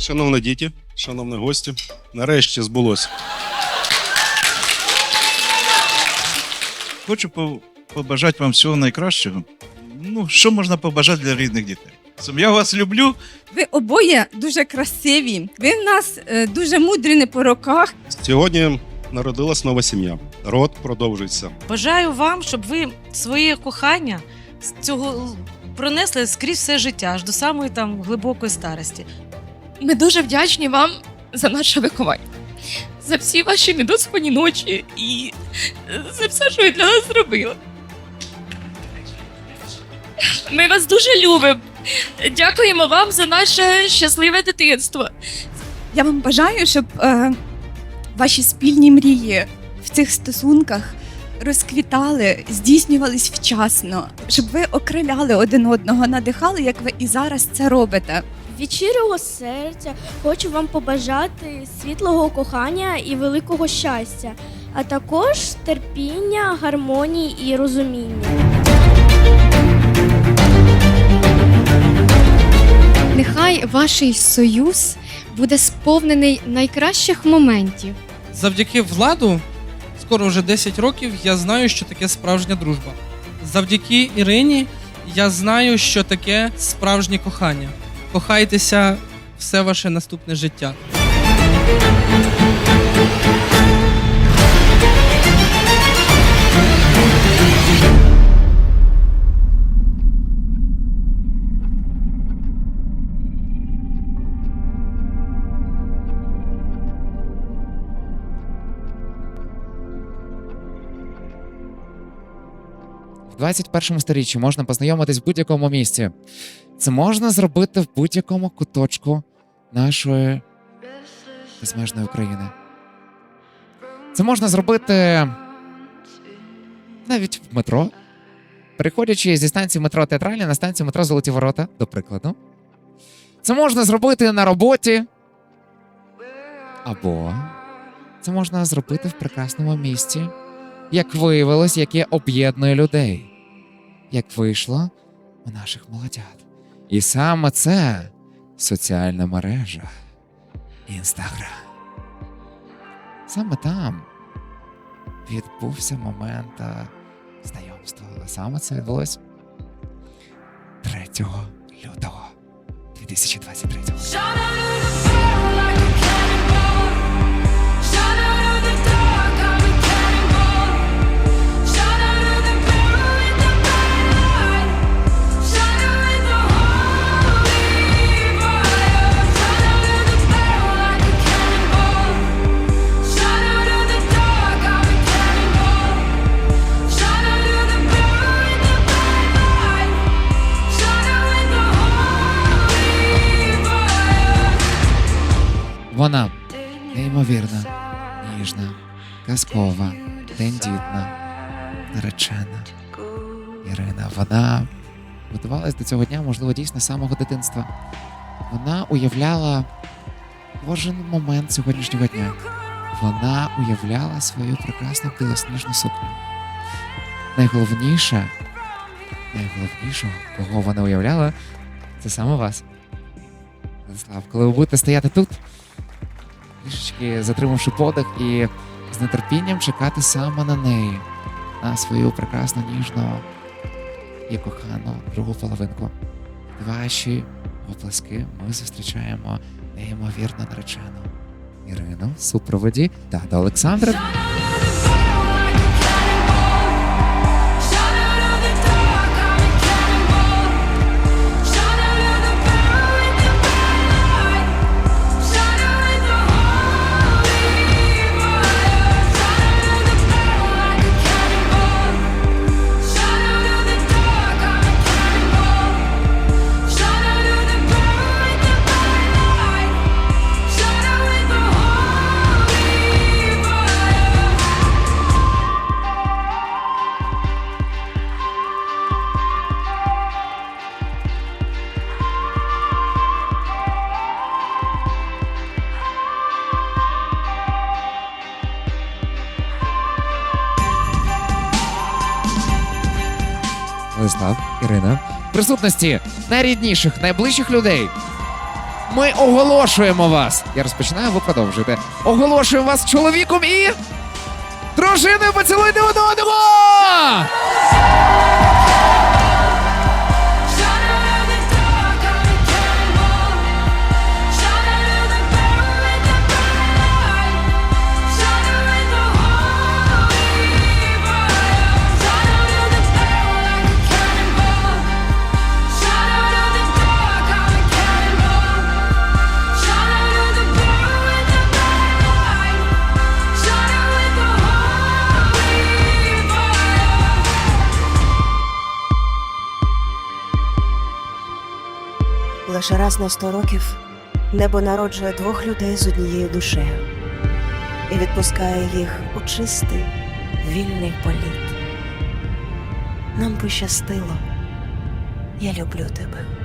Шановні діти, шановні гості, нарешті збулося. Хочу побажати вам всього найкращого. Ну, що можна побажати для рідних дітей? Я вас люблю. Ви обоє дуже красиві. Ви в нас е, дуже мудрі не по роках. Сьогодні народилась нова сім'я. Род продовжується. Бажаю вам, щоб ви своє кохання з цього пронесли скрізь все життя, аж до самої там глибокої старості. Ми дуже вдячні вам за наше виховання, за всі ваші недоспані ночі і за все, що ви для нас зробили. Ми вас дуже любимо. Дякуємо вам за наше щасливе дитинство. Я вам бажаю, щоб е, ваші спільні мрії в цих стосунках розквітали, здійснювались вчасно, щоб ви окриляли один одного, надихали, як ви і зараз це робите. Від щирого серця хочу вам побажати світлого кохання і великого щастя, а також терпіння, гармонії і розуміння. Нехай ваш союз буде сповнений найкращих моментів. Завдяки владу, скоро вже 10 років, я знаю, що таке справжня дружба. Завдяки Ірині я знаю, що таке справжнє кохання. Кохайтеся все ваше наступне життя. 21 сторіччі можна познайомитись в будь-якому місці. Це можна зробити в будь-якому куточку нашої безмежної України. Це можна зробити навіть в метро, переходячи зі станції метро Театральна на станцію метро Золоті Ворота, до прикладу. Це можна зробити на роботі. Або це можна зробити в прекрасному місці, як виявилось, яке об'єднує людей, як вийшло у наших молодят. І саме це соціальна мережа Інстаграм. Саме там відбувся момент е, знайомства. Саме це відбулось 3 лютого 2023 Вона неймовірна, ніжна, казкова, тендітна, наречена. Ірина, вона готувалась до цього дня, можливо, дійсно самого дитинства. Вона уявляла кожен момент сьогоднішнього дня. Вона уявляла свою прекрасну білосніжну сукню. Найголовніше, найголовнішого, кого вона уявляла, це саме вас. Владислав, коли ви будете стояти тут, трішечки затримавши подих і з нетерпінням чекати саме на неї, на свою прекрасну, ніжну і кохану другу половинку. Ваші оплески ми зустрічаємо неймовірно наречену Ірину супроводі до Олександра. Владислав, Ірина, в присутності найрідніших, найближчих людей. Ми оголошуємо вас. Я розпочинаю, ви продовжуєте. Оголошуємо вас чоловіком і. Дружиною поцілуйте одного! Лише раз на сто років небо народжує двох людей з однією душею і відпускає їх у чистий, вільний політ. Нам пощастило. Я люблю тебе.